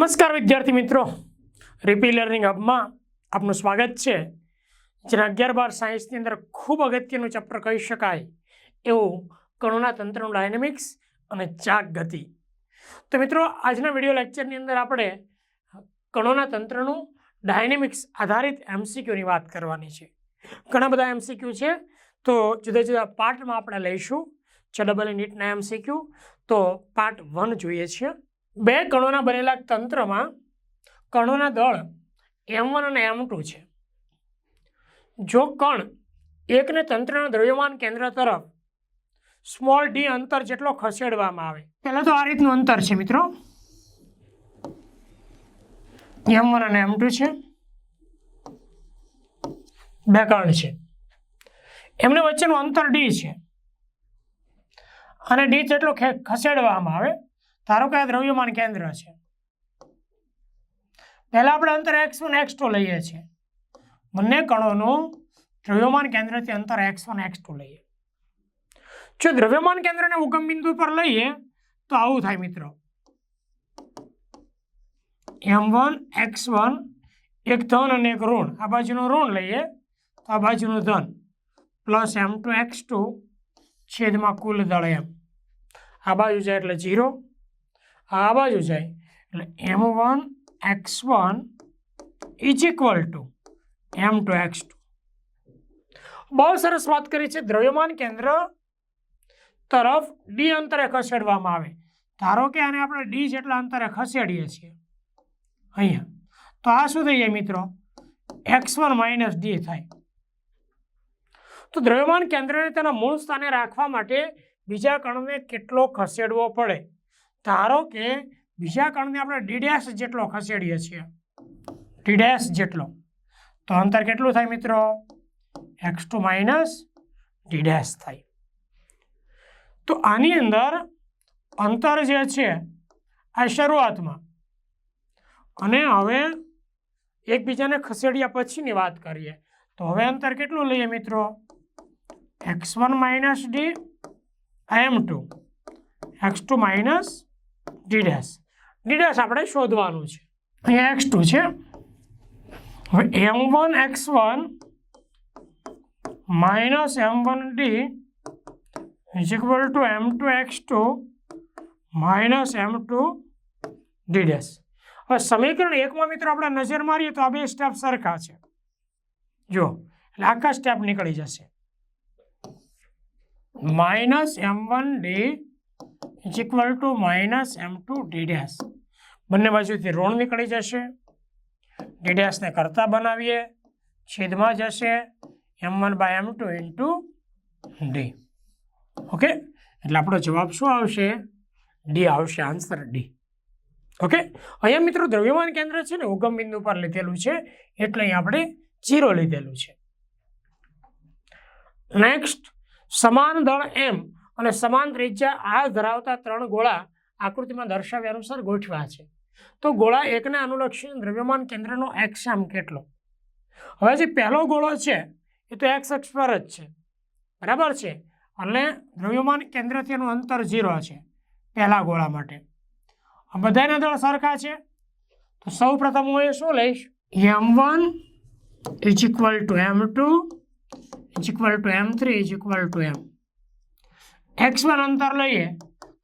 નમસ્કાર વિદ્યાર્થી મિત્રો. રીપી લર્નિંગ હબમાં આપનું સ્વાગત છે. જેના અગિયાર બાર સાયન્સની અંદર ખૂબ અગત્યનું ચેપ્ટર કહી શકાય એવું કણોના તંત્રનું ડાયનેમિક્સ અને ચાક ગતિ. તો મિત્રો, આજના વીડિયો લેક્ચરની અંદર આપણે કણોના તંત્રનું ડાયનેમિક્સ આધારિત એમસીક્યુની વાત કરવાની છે. ઘણા બધા એમસીક્યુ છે. તો જુદા જુદા પાર્ટમાં આપણે લઈશું. છે ડબલ નીટના એમસીક્યુ તો પાર્ટ વન જોઈએ છીએ. બે કણોના બનેલા તંત્રમાં કણોના દળ એમ વન અને એમ ટુ છે. જો કણ એકને તંત્રના દ્રવ્યમાન કેન્દ્ર તરફ સ્મોલ ડી અંતર જેટલો ખસેડવામાં આવે. પહેલાં તો આ રીતનું અંતર છે મિત્રો. એમ વન અને એમ ટુ છે. બે કણ છે. એમને વચ્ચેનું અંતર ડી છે. અને ડી જેટલો ખસેડવામાં આવે. ધારો કે આ દ્રવ્યમાન કેન્દ્ર છે. પહેલા આપણે અંતર એક્સ વન એક્સ ટુ લઈએ છીએ. બંને કણોનું દ્રવ્યમાન કેન્દ્રથી અંતર એક્સ વન એક્સ ટુ લઈએ. જો દ્રવ્યમાન કેન્દ્રને ઉગમ બિંદુ પર લઈએ, તો આવું થાય મિત્રો. એમ વન, એક્સ વન, એક ધન અને એક ઋણ. આ બાજુનું ઋણ લઈએ, તો આ બાજુનું ધન. Plus M two X two છેદમાં કુલ દળ એમ. આ બાજુ જાય એટલે જીરો આ બાજુ જાય. એટલે M one X one is equal to M two X two. બહુ સરસ વાત કરી છે. દ્રવ્યમાન કેન્દ્ર તરફ ડી અંતરે ખસેડવામાં આવે. ધારો કે આને આપણે ડી જેટલા અંતરે ખસેડીએ છીએ. અહીંયા. તો આ શું થઈ જાય મિત્રો? એક્સ વન માઇનસ ડી થાય. તો દ્રવ્યમાન કેન્દ્રને તેના મૂળ સ્થાને રાખવા માટે બીજા કણને કેટલો ખસેડવો પડે? ધારો કે બીજા કણને આપણે ડીડેસ જેટલો ખસેડીએ છીએ. ડીડેસ જેટલો. તો અંતર કેટલું થાય મિત્રો? એક્સ ટુ માઇનસ ડીડેસ થાય. તો આની અંદર અંતર જે છે, આ શરૂઆતમાં. અને હવે એકબીજાને ખસેડ્યા પછીની વાત કરીએ. તો હવે અંતર કેટલું લઈએ મિત્રો? X one minus D M two X two minus D dash આપણે શોધવાનું છે. અહીંયા એક્સ ટુ છે. હવે M one X one minus M one D is equal to M two X two minus M two D dash હવે સમીકરણ એકમાં મિત્રો આપણે નજર મારીએ તો આ બે સ્ટેપ સરખા છે. જો એટલે આખા સ્ટેપ નીકળી જશે. Minus M one D is equal to minus M two D dash બંને બાજુથી ઋણ નીકળી જશે. ડીડેસને કરતા બનાવીએ. છેદમાં જશે M one by M two into D okay એટલે આપણો જવાબ શું આવશે? ડી આવશે આન્સર ડી ઓકે અહીંયા મિત્રો દ્રવ્યમાન કેન્દ્ર છે ને, ઉગમ બિંદુ પર લીધેલું છે. એટલે અહીં આપણે જીરો લીધેલું છે. નેક્સ્ટ સમાન દળ એમ અને સમાન ત્રિજ્યા આ ધરાવતા ત્રણ ગોળા આકૃતિમાં દર્શાવ્યા અનુસાર ગોઠવ્યા છે. તો ગોળા એકને અનુલક્ષી દ્રવ્યમાન કેન્દ્રનો એક્સામ કેટલો? હવે જે પહેલો ગોળો છે, એ તો એક્સ અક્ષ પર જ છે. બરાબર છે? એટલે દ્રવ્યમાન કેન્દ્રથી એનું અંતર ઝીરો છે, પહેલા ગોળા માટે. બધાના દળ સરખા છે? તો સૌ પ્રથમ હું એ શું લઈશ? M one is equal to M two, is equal to M three, is equal to M. X one અંતર લઈએ,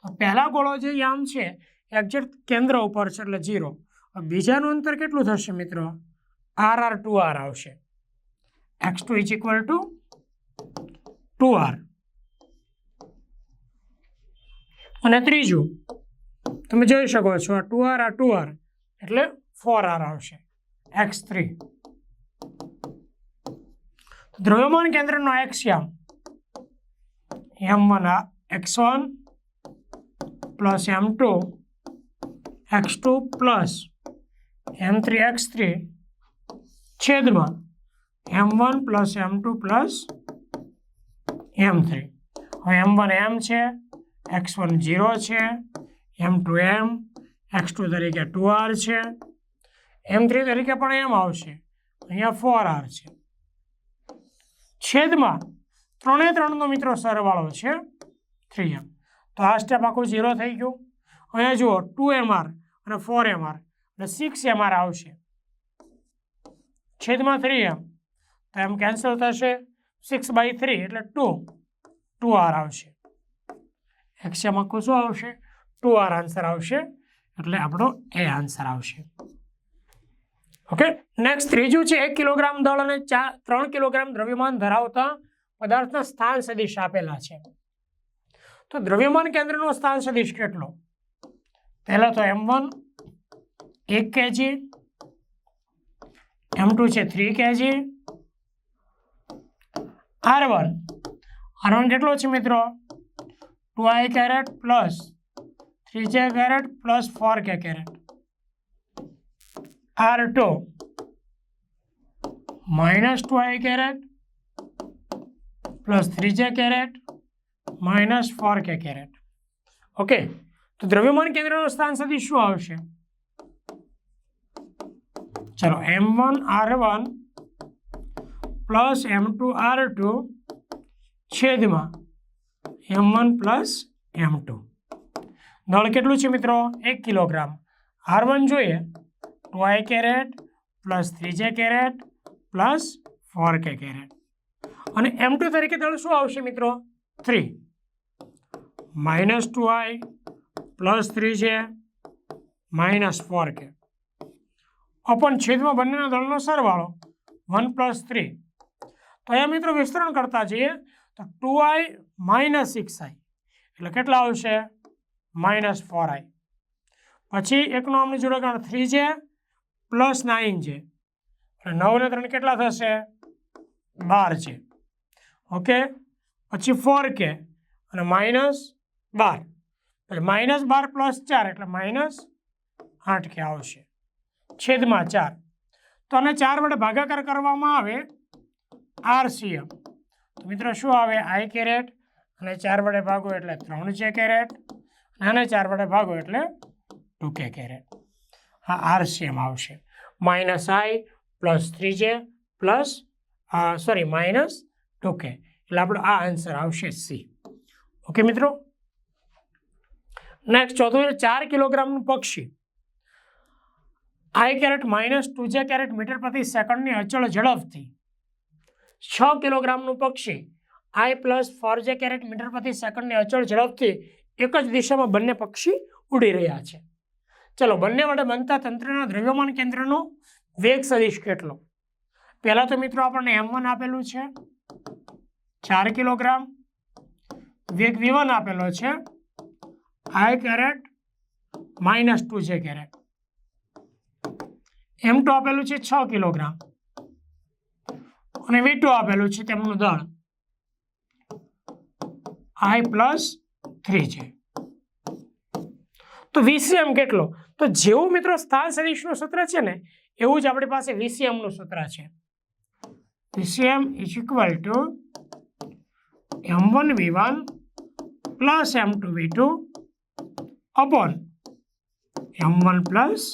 તો પહેલા ગોળો જે યામ છે એક્ઝેક્ટ કેન્દ્ર ઉપર છે એટલે ઝીરો બીજાનું અંતર કેટલું થશે મિત્રો? આર આર ટુ આર આવશે. X two is equal to two R અને ત્રીજું, તમે જોઈ શકો છો, આ ટુ આર આ ટુ આર એટલે ફોર આર આવશે. એક્સ થ્રી દ્રવ્યમાન કેન્દ્રનો axiom M one X one plus M two X two plus M three X three છેદમાં M one plus M two plus M three હવે M one M છે X one zero છે M two M X two તરીકે two R છે M three તરીકે પણ M આવશે અહીંયા ફોર આર છે છેદમાં ત્રણે ત્રણનો મિત્રો સરવાળો છે થ્રી એમ તો આ સ્ટેપ આખું ઝીરો થઈ ગયું. અહીંયા જુઓ ટુ એમઆર અને ફોર એમઆર અને સિક્સ એમઆર આવશે. છેદમાં થ્રી એમ તો એમ કેન્સલ થશે. સિક્સ બાય થ્રી એટલે ટુ ટુ આર આવશે. એક્સએમ આખું શું આવશે? ટુ આર આન્સર આવશે. એટલે આપણો એ આન્સર આવશે. ઓકે નેક્સ્ટ ત્રીજું છે એક કિલોગ્રામ દળ અને ચાર, ત્રણ કિલોગ્રામ દ્રવ્યમાન ધરાવતા પદાર્થના સ્થાન સદિશ આપેલા છે. તો દ્રવ્યમાન કેન્દ્રનો સ્થાન સદિશ કેટલો? પહેલા તો એમ વન, એક કેજી એમ ટુ છે three kg R one. R one કેટલો છે મિત્રો? Two i caret plus three j caret plus four k caret. R two. Minus two i caret plus three j caret, minus four k caret. Okay, તો દ્રવ્યમાન કેન્દ્રનું સ્થાન સુધી શું આવશે? ચલો, M one, R one plus M two, R two છેદમાં M one plus M two. દળ કેટલું છે મિત્રો? એક કિલોગ્રામ. આર વન જોઈએ, two i caret plus three j caret plus four k caret. અને એમ ટુ તરીકે દળ શું આવશે મિત્રો? Three minus two i plus three છે માઇનસ ફોર કે અપન છેદમાં બંનેના દળનો સરવાળો વન પ્લસ થ્રી તો અહીંયા મિત્રો વિસ્તરણ કરતા જઈએ, તો two i minus six i એટલે કેટલા આવશે? માઇનસ ફોર આઈ પછી એકનો આમની જોડે ગણ થ્રી છે પ્લસ નાઇન છે એટલે નવ ને ત્રણ કેટલા થશે? બાર છે ઓકે? પછી ફોર કે અને માઇનસ બાર. એટલે માઇનસ બાર પ્લસ ચાર, એટલે માઇનસ આઠ કે આવશે. છેદમાં ચાર. તો આને ચાર વડે ભાગાકાર કરવામાં આવે આરસીએમ તો મિત્રો શું આવે? આઈ કેરેટ અને ચાર વડે ભાગો એટલે ત્રણ છે કેરેટ અને આને ચાર વડે ભાગો એટલે ટુ કે કેરેટ હા આરસીએમ આવશે. Minus i plus three j plus sorry minus two k એટલે આપણો આ આન્સર આવશે સી ઓકે મિત્રો? નેક્સ્ટ ચોથું છે, ચાર કિલોગ્રામનું પક્ષી. I caret minus two j caret metre પ્રતિ સેકન્ડની અચળ ઝડપથી. છ કિલોગ્રામનું પક્ષી. I plus four j caret metre પ્રતિ સેકન્ડની અચળ ઝડપથી એક જ દિશામાં બંને પક્ષી ઉડી રહ્યા છે. ચલો, બંને માટે બનતા તંત્રના દ્રવ્યમાન કેન્દ્રનો વેગ સદીશ કેટલો? પહેલાં તો મિત્રો આપણને એમ વન આપેલું છે. ચાર કિલોગ્રામ. વેગ વિવન આપેલો છે. I caret minus two j caret. M two આપેલું છે છ કિલોગ્રામ. અને વી ટુ આપેલું છે તેમનું દળ. આઈ પ્લસ થ્રી છે. તો વીસીએમ કેટલો? તો જેવું મિત્રો સ્થાન સદીશનું સૂત્ર છે ને, એવું જ આપણી પાસે વીસીએમનું સૂત્ર છે. VCM is equal to M one V one plus M two V two upon M one plus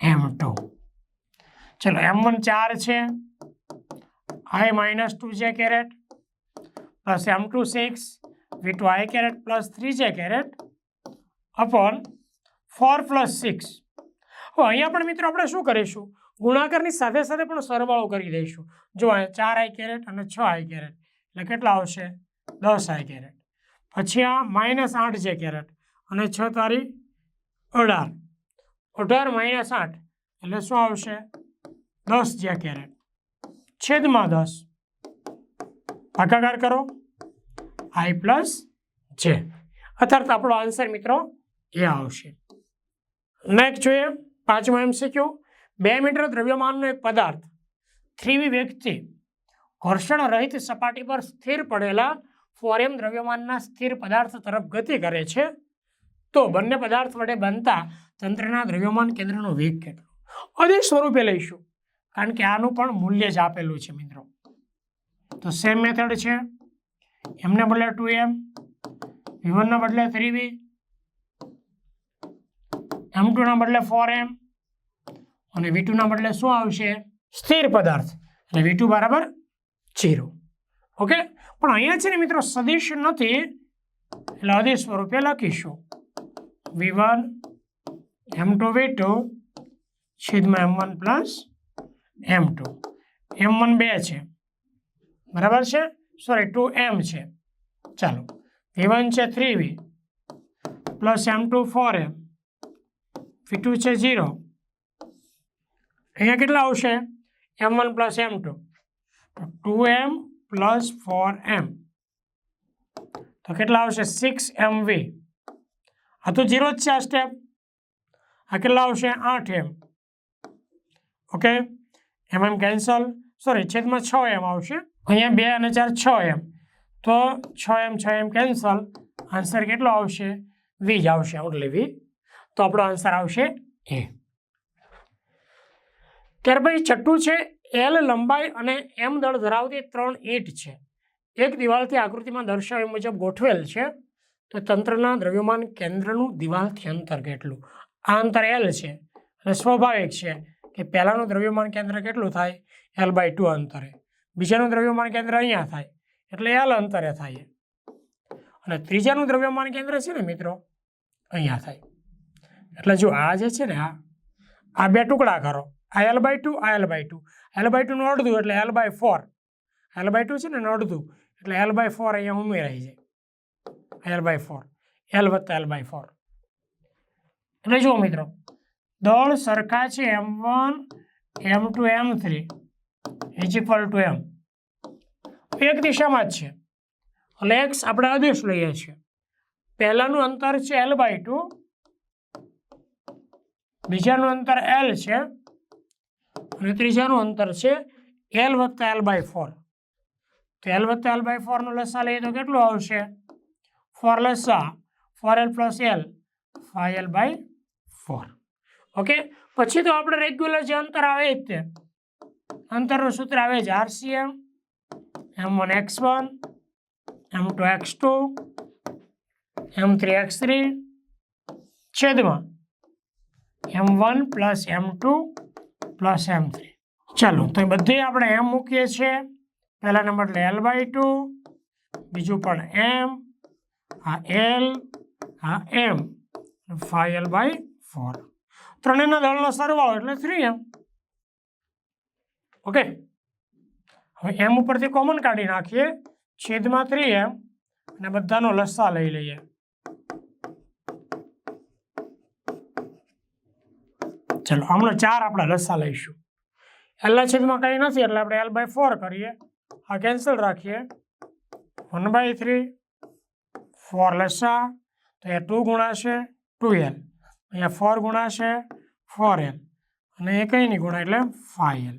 M two. ચલો, એમ વન ચાર છે. I minus two j caret plus M two six V two i caret plus three j caret upon four plus six હવે અહીંયા પણ મિત્રો આપણે શું કરીશું? ગુણાકારની સાથે સાથે પણ સરવાળો કરી દઈશું. જો ચાર આઈ કેરેટ અને છ આઈ કેરેટ. એટલે કેટલા આવશે? દસ આઈ કેરેટ. પછી આ માઇનસ આઠ જે કેરેટ, અને છ તારી અઢાર. અઢાર માઇનસ આઠ, એટલે શું આવશે? દસ જે કેરેટ. છેદમાં દસ. ભાગાકાર કરો. આઈ પ્લસ જે. અર્થાત આપણો આન્સર મિત્રો એ આવશે. નેક્સ્ટ જોઈએ, પાંચમો એમસીક્યુ બે મીટર દ્રવ્યમાનનો એક પદાર્થ, થ્રીવી વેગથી ઘર્ષણ રહિત સપાટી પર સ્થિર પડેલા ફોરેમ દ્રવ્યમાનના સ્થિર પદાર્થ તરફ ગતિ કરે છે, તો બંને પદાર્થ વડે બનતા તંત્રના દ્રવ્યમાન કેન્દ્રનો વેગ કેટલો? અદે સ્વરૂપે લઈશું, કારણ કે આનું પણ મૂલ્ય જ આપેલું છે મિત્રો. તો સેમ મેથડ છે, એમને બદલે ટુ એમ વી બદલે થ્રી વી એમ ટુના બદલે ફોર એમ અને વી ટુના બદલે શું આવશે? સ્થિર પદાર્થ. અને વી ટુ બરાબર જીરો. ઓકે? પણ અહીંયા છે ને મિત્રો સદિશ નથી. એટલે અદિશ સ્વરૂપે લખીશું. V one M two V two છેદમાં M one plus M two. M one બે છે. બરાબર છે? સોરી ટુ એમ છે. ચાલો. વી વન છે three V plus M two four M. V two છે ઝીરો અહીંયા કેટલા આવશે? M one plus M two. Two M plus four M. તો કેટલા આવશે? Six M V. આ તો ઝીરો જ છે આ સ્ટેપ આ કેટલા આવશે? આઠ એમ. Okay M M cancel sorry છેદમાં છ એમ આવશે. અહીંયા બે અને ચાર છ એમ. તો છ એમ છ એમ કેન્સલ આન્સર કેટલો આવશે? વી જ આવશે ઓનલી વી. તો આપણો આન્સર આવશે એ. ત્યાર પછી છઠ્ઠું છે એલ લંબાઈ અને એમ દળ ધરાવતી ત્રણ ઈંટ છે. એક દિવાલથી આકૃતિમાં દર્શાવ્યા મુજબ ગોઠવેલ છે. તો તંત્રના દ્રવ્યમાન કેન્દ્રનું દિવાલથી અંતર કેટલું? આ અંતર એલ છે. અને સ્વાભાવિક છે કે પહેલાંનું દ્રવ્યમાન કેન્દ્ર કેટલું થાય? એલ બાય ટુ અંતરે. બીજાનું દ્રવ્યમાન કેન્દ્ર અહીંયા થાય. એટલે એલ અંતરે થાય. અને ત્રીજાનું દ્રવ્યમાન કેન્દ્ર છે ને મિત્રો? અહીંયા થાય. એટલે જો આ જે છે ને આ આ બે ટુકડા કરો. આ એલ બાય ટુ આ L by two L by ટુનું અડધું એટલે L by four L by two છે ને અડધું. એટલે એલ બાય ફોર અહીંયા ઉમેરાઈ જાય. એલ બાય ફોર એલ વત્તા એલ બાય ફોર એટલે જુઓ મિત્રો, દળ સરખા છે M one M two M three is equal to M એક દિશામાં જ છે. એટલે એક્સ આપણે આદેશ લઈએ છીએ. પહેલાંનું અંતર છે એલ બાય ટુ બીજાનું અંતર એલ છે અને ત્રીજાનું અંતર છે એલ વત્તા એલ બાય ફોર તો એલ વત્તા એલ બાય ફોરનો લસા લઈએ તો કેટલું આવશે? ફોર લસા. ફોર એલ પ્લસ એલ ફાઈ એલ બાય ફોર ઓકે પછી તો આપણે રેગ્યુલર જે અંતર આવે જ તે. અંતરનું સૂત્ર આવે છે RCM M one X one M two X two M three X three છેદમાં M one plus M two plus M three. ચાલો, તો એ બધી આપણે એમ મૂકીએ છીએ. પહેલા નંબર એટલે એલ બાય ટુ બીજું પણ એમ આ એલ આ M five L by four ત્રણેયના દળનો સરવાળો એટલે થ્રી એમ ઓકે હવે એમ ઉપરથી કોમન કાઢી નાખીએ. છેદમાં થ્રી એમ અને બધાનો લસ્સા લઈ લઈએ. ચલો, હમણાં ચાર આપણે લસ્સા લઈશું. એલના છેદમાં કંઈ નથી, એટલે આપણે એલ બાય ફોર કરીએ. આ કેન્સલ રાખીએ. વન બાય થ્રી ફોર લસ્સા તો એ ટુ ગુણાશે ટુ એલ અહીંયા ફોર ગુણાશે ફોર એલ અને એ કંઈ નહીં ગુણા એટલે ફાઈવ એલ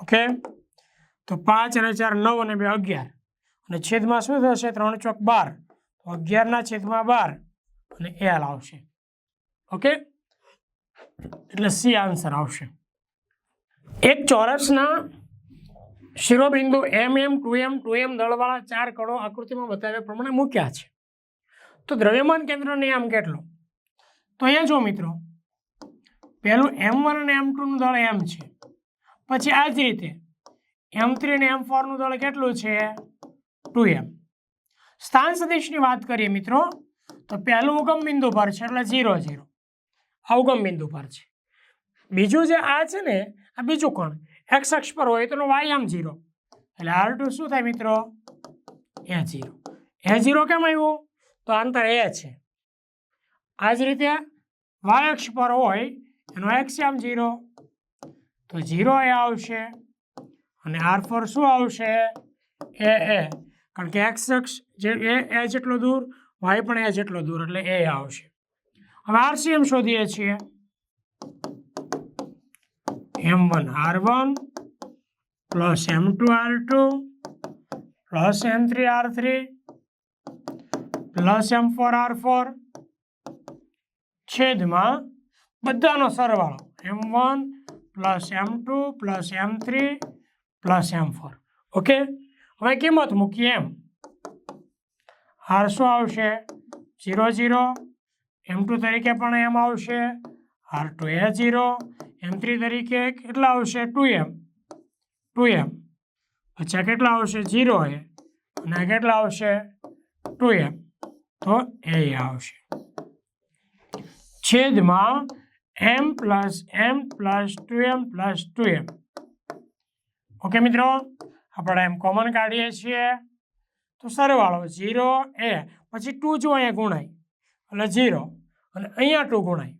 ઓકે તો પાંચ અને ચાર નવ અને બે અગિયાર. અને છેદમાં શું થશે? ત્રણ ચોક બાર. અગિયારના છેદમાં બાર અને એલ આવશે. ઓકે એટલે સી આન્સર આવશે. એક ચોરસના શિરોબિંદુ એમ એમ, ટુ એમ ટુ એમ, દળવાળા ચાર કણો આકૃતિમાં બતાવ્યા પ્રમાણે મૂક્યા છે. તો દ્રવ્યમાન કેન્દ્રનો નિયમ કેટલો? તો અહીંયા જો મિત્રો, પહેલું એમ વન અને એમ ટુનું દળ એમ છે. પછી આ જ રીતે, એમ થ્રી અને એમ ફોરનું દળ કેટલું છે? Two M. સ્થાન સદિશની વાત કરીએ મિત્રો, તો પહેલું ઉગમ બિંદુ પર છે, એટલે ઝીરો ઝીરો. આ ઉગમ બિંદુ પર છે. બીજું જે આ છે ને, આ બીજું કોણ? એક્સ અક્ષ પર હોય તો વાય આમ ઝીરો એટલે આર ટુ શું થાય મિત્રો? એ ઝીરો એ ઝીરો કેમ આવ્યું? તો અંતર એ છે. આ જ રીતે વાય અક્ષ પર હોય, એનો એક્સ આમ ઝીરો તો ઝીરો એ આવશે. અને આર ફોર શું આવશે? એ એ કારણ કે એક્સ અક્ષ જે એ જેટલો દૂર વાય પણ એ જેટલો દૂર, એટલે એ આવશે. હવે આરસીએમ શોધીએ છીએ. M one R one plus M two R two plus M three R three plus M four R four છેદમાં બધાનો સરવાળો. M one plus M two plus M three plus M four okay હવે કિંમત મૂકીએ એમ. R શું આવશે? Zero zero એમ two તરીકે પણ એમ આવશે આર ટુ એ ઝીરો એમ થ્રી તરીકે કેટલા આવશે? ટુ એમ ટુ એમ પછી આ કેટલા આવશે? ઝીરો એ અને આ કેટલા આવશે? ટુ એમ તો એ આવશે. છેદમાં M plus M plus two M plus two M okay, મિત્રો, આપણે એમ કોમન કાઢીએ છીએ. તો સરવાળો ઝીરો એ પછી ટુ જો અહીંયા ગુણાય. એટલે ઝીરો. અને અહીંયા ટુ ગુણાય.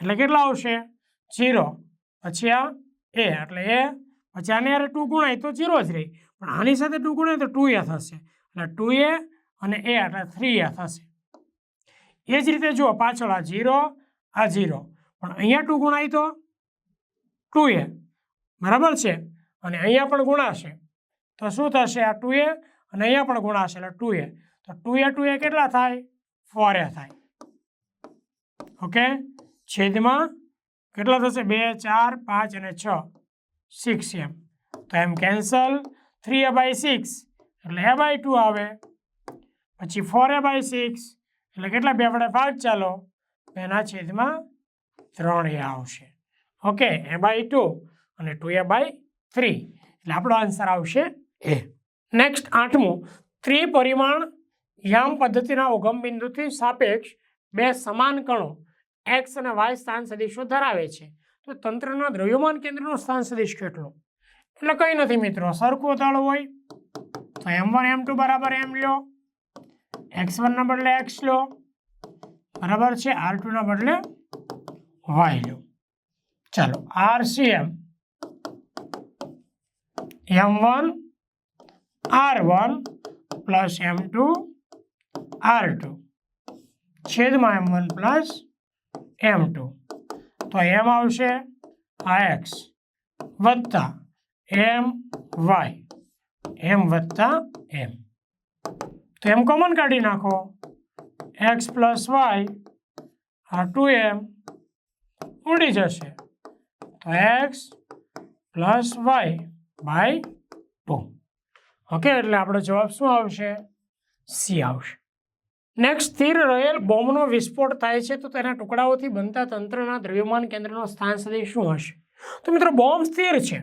એટલે કેટલા આવશે? ઝીરો. પછી આ એ, એટલે એ, પછી આને યારે ટુ ગુણાય તો ઝીરો જ રહી. પણ આની સાથે ટુ ગુણાય તો ટુ એ થશે. એટલે ટુ એ અને એ, એટલે થ્રી એ થશે. એ જ રીતે જુઓ, પાછળ આ ઝીરો આ ઝીરો. પણ અહીંયા ટુ ગુણાય તો ટુ એ. બરાબર છે? અને અહીંયા પણ ગુણાશે. તો શું થશે? આ ટુ એ અને અહીંયા પણ ગુણાશે, એટલે ટુ એ. તો ટુ એ ટુ એ કેટલા થાય? ફોર એ થાય. ઓકે? છેદમાં કેટલા થશે? બે, ચાર, પાંચ અને છ. Six M. તો M cancel three a by six એટલે એ બાય ટુ આવે. પછી ફોર એ બાય સિક્સ એટલે કેટલા? બે વડે ભાગ ચાલો. એના છેદમાં ત્રણ એ આવશે. ઓકે એ બાય ટુ અને ટુ એ બાય થ્રી એટલે આપણો આન્સર આવશે એ નેક્સ્ટ આઠમું. ત્રિપરિમાણ યામ પદ્ધતિના ઉગમ બિંદુથી સાપેક્ષ બે સમાન કણો એક્સ અને વાય સ્થાન સદિશો ધરાવે છે. તો તંત્રના દ્રવ્યમાન કેન્દ્રનો સ્થાન સદિશ કેટલો? એટલે કંઈ નથી મિત્રો, સરખો તળ હોય તો એમ વન એમ ટુ બરાબર એમ લો એક્સ વનના બદલે એક્સ લો. બરાબર છે આર ટુના બદલે વાય લો. ચાલો R C M M one R one plus M two R two છેદમાં M one plus M two. તો એમ આવશે આ એક્સ વત્તા એમ વાય. એમ વત્તા એમ. તો એમ કોમન કાઢી નાખો. એક્સ પ્લસ વાય આ ટુ એમ ઉડી જશે. તો X plus Y by two. Okay, એટલે આપણો જવાબ શું આવશે? સી આવશે. નેક્સ્ટ સ્થિર રહેલ બોમ્બનો વિસ્ફોટ થાય છે, તો તેના ટુકડાઓથી બનતા તંત્રના દ્રવ્યમાન કેન્દ્રનો સ્થાન સદી શું હશે? તો મિત્રો, બોમ્બ સ્થિર છે.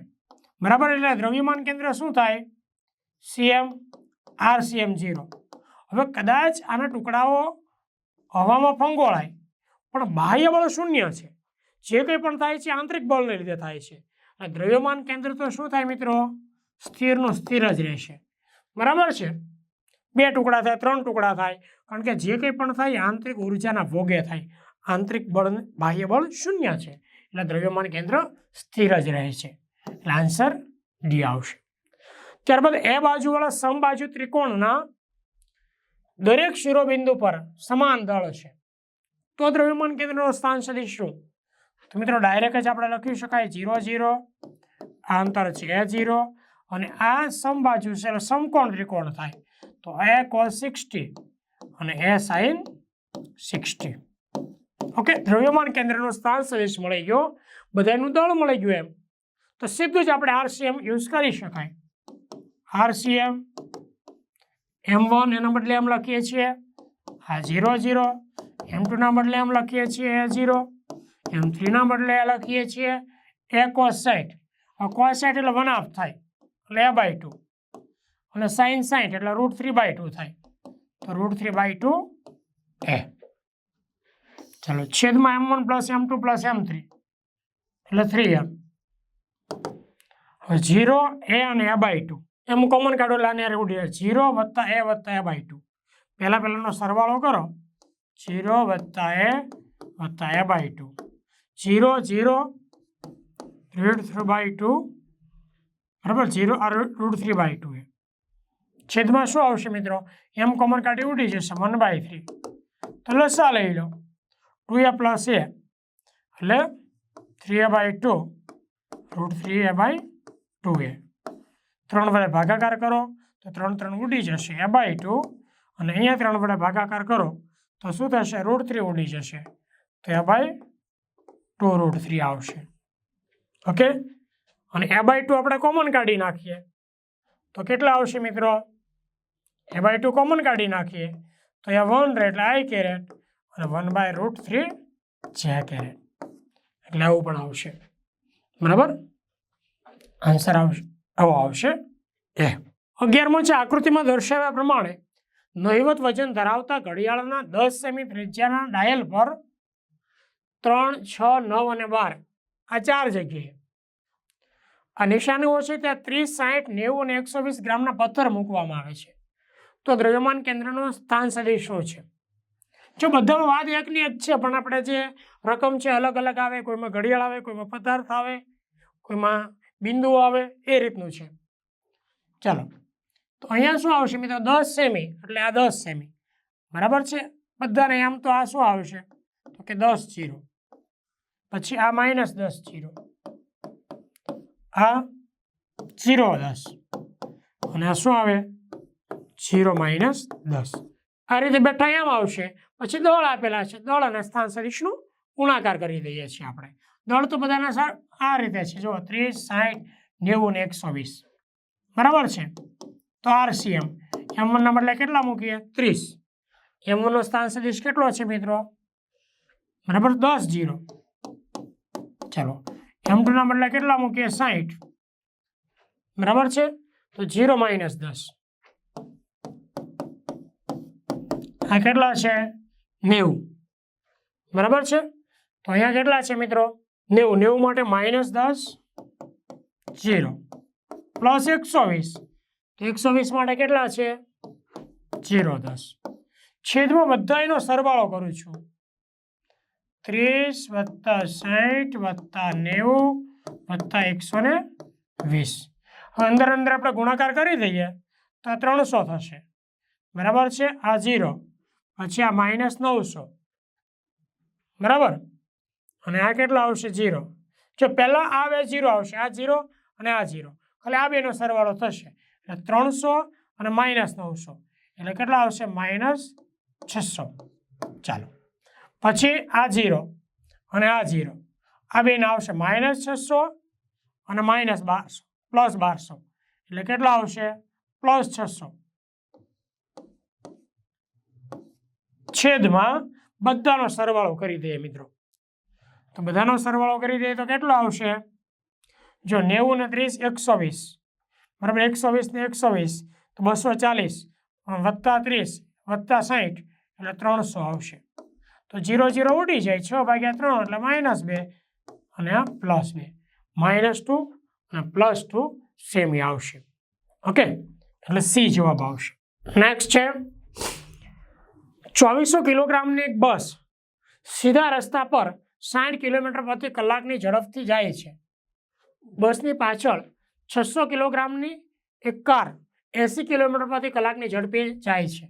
બરાબર? એટલે દ્રવ્યમાન કેન્દ્ર શું થાય? સીએમ આર સીએમ ઝીરો હવે કદાચ આના ટુકડાઓ હવામાં ફંગોળાય, પણ બાહ્ય બળ શૂન્ય છે. જે કંઈ પણ થાય છે આંતરિક બળને લીધે થાય છે. અને દ્રવ્યમાન કેન્દ્ર તો શું થાય મિત્રો? સ્થિરનું સ્થિર જ રહેશે. બરાબર છે? બે ટુકડા થાય, ત્રણ ટુકડા થાય. કારણ કે જે કંઈ પણ થાય આંતરિક ઉર્જાના ભોગે થાય. આંતરિક બળ, બાહ્ય બળ શૂન્ય છે. એટલે દ્રવ્યમાન કેન્દ્ર સ્થિર જ રહે છે. એટલે આન્સર ડી આવશે. ત્યારબાદ એ બાજુવાળા સમબાજુ ત્રિકોણના દરેક શિરોબિંદુ પર સમાન દળ છે. તો દ્રવ્યમાન કેન્દ્રનો સ્થાન સદિશ શું? તો મિત્રો ડાયરેક્ટ જ આપણે લખી શકાય જીરો જીરો. આ અંતર છે એ જીરો. અને આ સમબાજુ છે એટલે સમકોણ ત્રિકોણ થાય. તો એ કોસ સિક્સટી અને એ સાઇન સિક્સટી ઓકે દ્રવ્યમાન કેન્દ્રનો સ્થાન સદિશ મળી ગયો. બધાનું દળ મળી ગયું એમ. તો સીધું જ આપણે આરસીએમ યુઝ કરી શકાય. આરસીએમ એમ વન એના બદલે એમ લખીએ છીએ. આ ઝીરો ઝીરો એમ ટુના બદલે એમ લખીએ છીએ એ ઝીરો એમ થ્રીના બદલે એ લખીએ છીએ એ કોસ આ કોસ સાઇટ એટલે વન હાફ થાય. એટલે એ બાય ટુ અને સાઇન સાઠ એટલે રૂટ થ્રી બાય ટુ થાય. તો root three by two a ચાલો, છેદમાં M one plus M two plus M three એટલે થ્રી એમ હવે ઝીરો એ અને a by two M common કાઢો એટલે આને ઝીરો વત્તા એ વત્તા એ બાય ટુ પહેલાં પહેલાંનો સરવાળો કરો. ઝીરો વત્તા એ વત્તા a by two zero zero root three by two બરાબર? Zero root three by two a. છેદમાં શું આવશે મિત્રો? એમ કોમન કાઢી ઉડી જશે વન બાય થ્રી તો લસા લઈ લો. ટુ એ પ્લસ એ એટલે three a by two root three a by two a ત્રણ વડે ભાગાકાર કરો, તો ત્રણ ત્રણ ઉડી જશે એ બાય ટુ અને અહીંયા ત્રણ વડે ભાગાકાર કરો, તો શું થશે? રૂટ થ્રી ઉડી જશે. તો a by two root three આવશે. ઓકે અને એ બાય ટુ આપણે કોમન કાઢી નાખીએ. તો કેટલા આવશે મિત્રો? એ બાય ટુ કોમન કાઢી નાખીએ. તો એ વન રહે આઈ કેરેટ અને one by root three j caret એટલે આવું પણ આવશે. બરાબર? આન્સર આવશે, આવો આવશે. એ. અગિયારમો છે, આકૃતિમાં દર્શાવ્યા પ્રમાણે નહિવત વજન ધરાવતા ઘડિયાળના દસ સેમી ત્રિજ્યાના ડાયલ પર ત્રણ, છ, નવ અને બાર, આ ચાર જગ્યાએ. આ નિશાનીઓ છે, ત્યાં ત્રીસ, સાઠ, નેવું અને એકસો વીસ ગ્રામના પથ્થર મૂકવામાં આવે છે. તો દ્રવ્યમાન કેન્દ્રનો સ્થાન સદિશ શું છે? જો બધામાં વાત એકની એક છે, પણ આપણે જે રકમ છે અલગ અલગ આવે, કોઈમાં ઘડિયાળ આવે, કોઈમાં પદાર્થ આવે, કોઈમાં બિંદુઓ આવે, એ રીતનું છે. ચાલો, તો અહીંયા શું આવશે મિત્રો? દસ સેમી, એટલે આ દસ સેમી. બરાબર છે? બધાને આમ તો આ શું આવશે? તો કે દસ જીરો. પછી આ માઇનસ દસ જીરો. આ જીરો દસ. અને આ શું આવે? જીરો માઇનસ દસ. આ રીતે બેઠા એમ આવશે. પછી દળ આપેલા છે. દળ અને સ્થાન સદીશનું ગુણાકાર કરી દઈએ છીએ આપણે. દળ તો બધાના સર આ રીતે છે. જો ત્રીસ સાઠ નેવું ને એકસો વીસ. બરાબર છે? તો આરસીએમ. એમ વનના બદલે કેટલા મૂકીએ? ત્રીસ. એમ વનનો સ્થાન સદીશ કેટલો છે મિત્રો? બરાબર દસ જીરો. ચાલો. એમ ટુના બદલે કેટલા મૂકીએ? સાઠ બરાબર છે? તો જીરો માઇનસ દસ. આ કેટલા છે? નેવું. બરાબર છે? તો અહીંયા કેટલા છે મિત્રો? નેવું. નેવું માટે માઇનસ દસ જીરો પ્લસ એકસો વીસ. તો એકસો વીસ માટે કેટલા છે? જીરો દસ. છેદમાં બધા એનો સરવાળો કરું છું. ત્રીસ વત્તા સાઠ વત્તા નેવું વત્તા એકસો ને વીસ અંદર અંદર આપણે ગુણાકાર કરી દઈએ તો આ ત્રણસો થશે. બરાબર છે? આ ઝીરો. પછી આ માઇનસ નવસો. બરાબર? અને આ કેટલો આવશે? ઝીરો. જો પહેલાં આ બે ઝીરો આવશે, આ ઝીરો અને આ ઝીરો. એટલે આ બેનો સરવાળો થશે. એટલે ત્રણસો અને માઇનસ નવસો. એટલે કેટલા આવશે? માઇનસ છસો. ચાલો. પછી આ ઝીરો અને આ ઝીરો. આ બેને આવશે માઇનસ છસો અને માઇનસ બારસો. પ્લસ બારસો. એટલે કેટલા આવશે? પ્લસ છસો. છેદમાં બધાનો સરવાળો કરી દઈએ મિત્રો. તો બધાનો સરવાળો કરી દઈએ તો કેટલો આવશે? જો નેવું ને ત્રીસ, એકસો વીસ. બરાબર, એકસો વીસ ને એકસો વીસ. તો બસો ચાલીસ, વત્તા ત્રીસ, વત્તા સાઠ એટલે ત્રણસો આવશે. તો જીરો જીરો ઉડી જાય, છ ભાગ્યા ત્રણ, એટલે માઇનસ બે અને આ પ્લસ બે. માઇનસ ટુ અને પ્લસ ટુ સેમી આવશે. ઓકે? એટલે સી જવાબ આવશે. નેક્સ્ટ છે. ચોવીસો કિલોગ્રામની એક બસ સીધા રસ્તા પર સાઠ કિલોમીટર પ્રતિ કલાકની ઝડપથી જાય છે. બસની પાછળ છસો કિલોગ્રામની એક કાર એંસી કિલોમીટર પ્રતિ કલાકની ઝડપે જાય છે.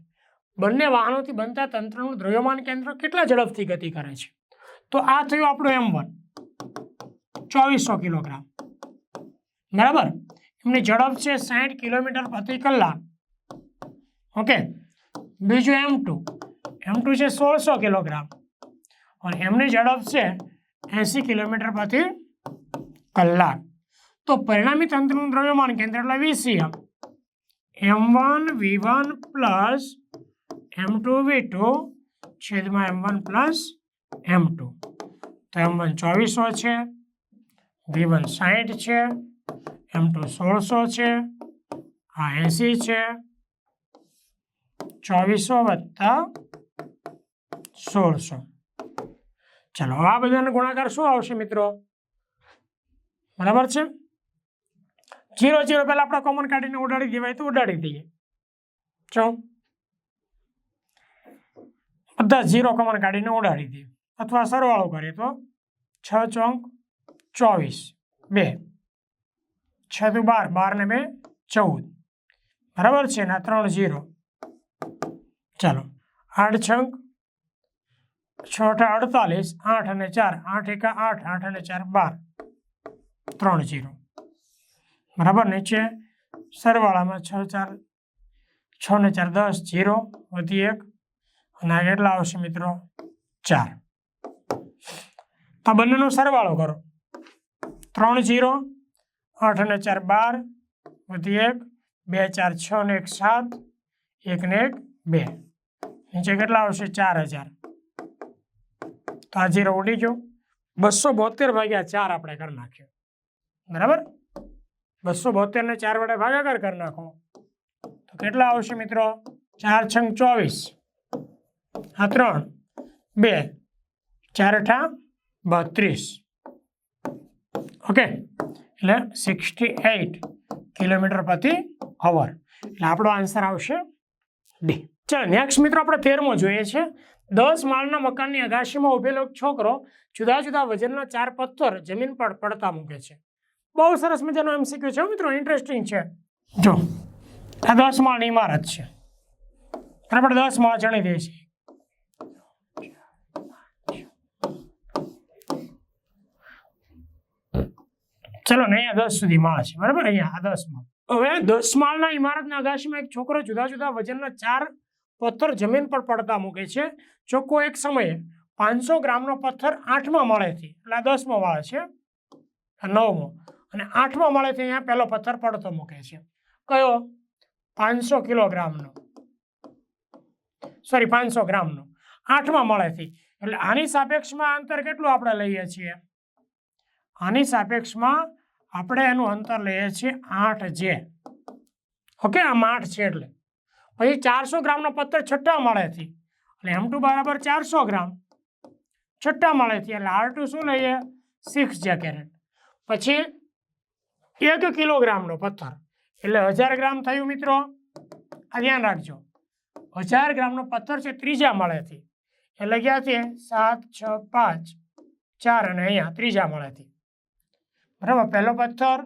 બંને વાહનોથી બનતા તંત્રનું દ્રવ્યમાન કેન્દ્ર કેટલા ઝડપથી ગતિ કરે છે? તો આ થયું આપણું એમ વન. ચોવીસો કિલોગ્રામ. બરાબર? એમની ઝડપ છે સાઠ કિલોમીટર પ્રતિ કલાક. ઓકે? બીજું એમ ટુ. એમ ટુ છે સોળસો કિલોગ્રામ અને એમની ઝડપ છે એંસી કિલોમીટર પ્રતિ કલાક તો પરિણામી તંત્રનું દ્રવ્યમાન કેન્દ્ર એટલે VCM M one V one plus M two V two છેદમાં M one plus M two તો એમ વન ચોવીસો છે વી વન સાઠ છે એમ ટુ સોળસો છે આ એંસી છે ચોવીસો વત્તા સોળસો. ચલો આ બધાનો ગુણાકાર શું આવશે મિત્રો? બરાબર છે? જીરો જીરો, પહેલાં આપણે કોમન કાઢીને ઉડાડી દેવાય તો ઉડાડી દઈએ. ચો બધા ઝીરો કોમન કાઢીને ઉડાડી દઈએ. અથવા સરવાળો કરીએ તો છ ચોંક ચોવીસ. બે. છ દુ બાર બાર ને બે, ચૌદ. બરાબર છે ને? ત્રણ ઝીરો ચાલો, આઠ છંક છ અઠા અડતાલીસ, આઠ અને ચાર, આઠ એકા આઠ આઠ અને ચાર બાર. ત્રણ જીરો. બરાબર? નીચે સરવાળામાં છ ચાર, છ ને ચાર દસ, જીરો, વધી એક, અને કેટલા આવશે મિત્રો? ચાર. આ બંનેનો સરવાળો કરો. ત્રણ જીરો, આઠ અને ચાર બાર, વધી એક, બે ચાર છ ને એક સાત, એક ને એક બે. નીચે કેટલા આવશે? ચાર હજાર. તો આ જીરો ઉડી ગયો બસો બોતેર ભાગ્યા ચાર આપણે કરી નાખ્યો. બરાબર? બસો બોતેરને ચાર વડે ભાગાકાર કરી નાખો. તો કેટલા આવશે મિત્રો? ચાર છંગ ચોવીસ. આ ત્રણ. બે. ચાર અઠા બત્રીસ. ઓકે. એટલે સિક્સટી એઇટ કિલોમીટર પ્રતિ અવર. એટલે આપણો આન્સર આવશે ડી. ચાલો, નેક્સ્ટ મિત્રો આપણે તેરમો જોઈએ છે. દસ માળના મકાનની અગાશીમાં ઉભેલો છોકરો જુદા જુદા વજનના ચાર પથ્થર જમીન પર પડતા મૂકે છે. બહુ સરસ મજાનો એમસીક્યુ છે મિત્રો ઇન્ટરેસ્ટિંગ છે. જો, આ દસ માળની ઇમારત છે. આપણે દસ માળ જણી દઈએ છીએ. ચલો ને અહીંયા દસ સુધી માળ છે, બરાબર? અહીંયા આ દસ માળ. હવે દસ માળના ઇમારતના અગાશીમાં એક છોકરો જુદા જુદા વજનના ચાર પથ્થર જમીન પર પડતા મૂકે છે. ચોખ્ખો એક સમયે પાંચસો ગ્રામનો પથ્થર આઠમા માળેથી એટલે દસમો માળ છે નવમો. અને આઠમા માળેથી અહીંયા પહેલો પથ્થર પડતો મૂકે છે. કયો? પાંચસો કિલોગ્રામનો. સોરી પાંચસો ગ્રામનો. આઠમા માળેથી એટલે આની સાપેક્ષમાં અંતર કેટલું આપણે લઈએ છીએ? આની સાપેક્ષમાં આપણે એનું અંતર લઈએ છીએ આઠ જે. ઓકે, આમ આઠ છે એટલે. પછી ચારસો ગ્રામનો પથ્થર છઠ્ઠા માળેથી એટલે એમ ટુ બરાબર ચારસો ગ્રામ. છઠ્ઠા માળેથી એટલે આર ટુ શું લઈએ? સિક્સ જે કેરેટ પછી એક કિલોગ્રામનો પથ્થર. એટલે હજાર ગ્રામ થયું મિત્રો. આ ધ્યાન રાખજો. હજાર ગ્રામનો પથ્થર છે ત્રીજા માળેથી. એટલે ક્યાંથી સાત, છ, પાંચ, ચાર અને અહીંયા ત્રીજા માળેથી. બરાબર? પહેલો પથ્થર.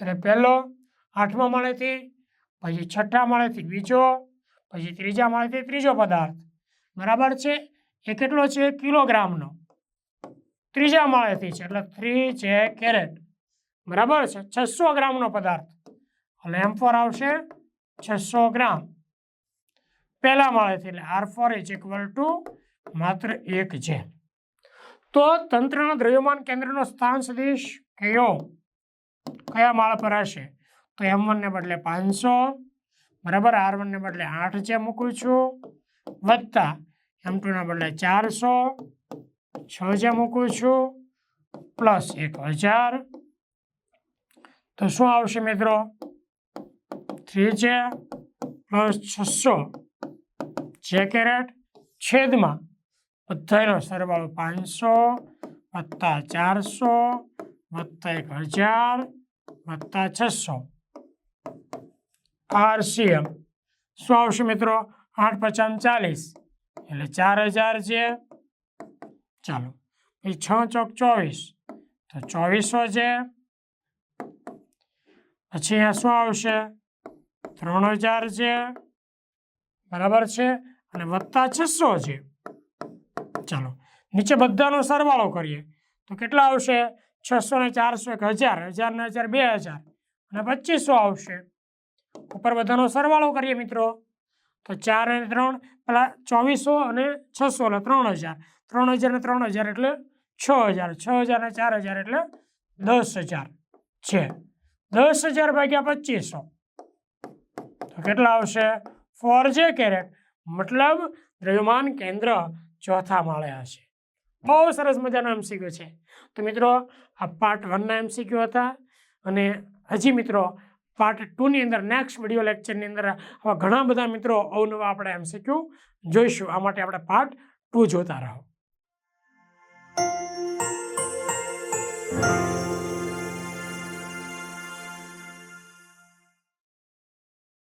એટલે પહેલો આઠમા માળેથી. પછી છઠ્ઠા માળેથી બીજો. પછી ત્રીજા માળેથી ત્રીજો પદાર્થ. બરાબર છે? એ કેટલો છે? કિલોગ્રામનો. ત્રીજા માળેથી છે, એટલે થ્રી છે કેરેટ. બરાબર છે? છસો ગ્રામનો પદાર્થ. એટલે એમ ફોર આવશે, છસો ગ્રામ. પહેલા માળેથી, એટલે R four is equal to માત્ર એક છે તો તંત્રના દ્રવ્યમાન કેન્દ્રનો સ્થાન સદીશ કયો? કયા માળ પર હશે? તો એમ વનને બદલે પાંચસો. બરાબર? આર વનને બદલે આઠ જે મૂકું છું. વત્તા એમ ટુના બદલે ચારસો છ જે મૂકું છું, પ્લસ એક હજાર. તો શું આવશે મિત્રો? થ્રી છે પ્લસ છસો. જે કેરેટ છેદમાં બધાનો સરવાળો પાંચસો વત્તા ચારસો વત્તા એક હજાર વત્તા છસો. આરસીએમ. શું આવશે મિત્રો? આઠ પચાસ ચાલીસ. એટલે ચાર હજાર છે. ચાલો, પછી છ ચોક ચોવીસ. તો ચોવીસો છે. પછી અહીંયા શું આવશે? ત્રણ હજાર છે. બરાબર છે? અને વત્તા છસો છે. ચાલો, નીચે બધાનો સરવાળો કરીએ. તો કેટલા આવશે? છસો ને ચારસો એક હજાર હજાર ને હજાર બે હજાર. અને પચીસો આવશે. ઉપર બધાનો સરવાળો કરીએ મિત્રો. તો ચાર અને ત્રણ, પેલા ચોવીસો અને છસો એટલે ત્રણ હજાર. ત્રણ હજાર ને ત્રણ હજાર એટલે છ હજાર. છ હજાર ને ચાર હજાર એટલે દસ હજાર. છે. દસ હજાર ભાગ્યા પચીસો. તો કેટલા આવશે? ફોર જે કેરેટ મતલબ દ્રવ્યમાન કેન્દ્ર ચોથા માળે હશે. બહુ સરસ મજાનો એમસીક્યુ છે. તો મિત્રો, આ પાર્ટ વનના એમસીક્યુ હતા. અને હજી મિત્રો પાર્ટ ટુની અંદર નેક્સ્ટ વીડિયો લેક્ચરની અંદર, આવા ઘણા બધા મિત્રો અવનવા આપણે એમસીક્યુ જોઈશું, આ માટે આપણે પાર્ટ ટુ જોતા રહો.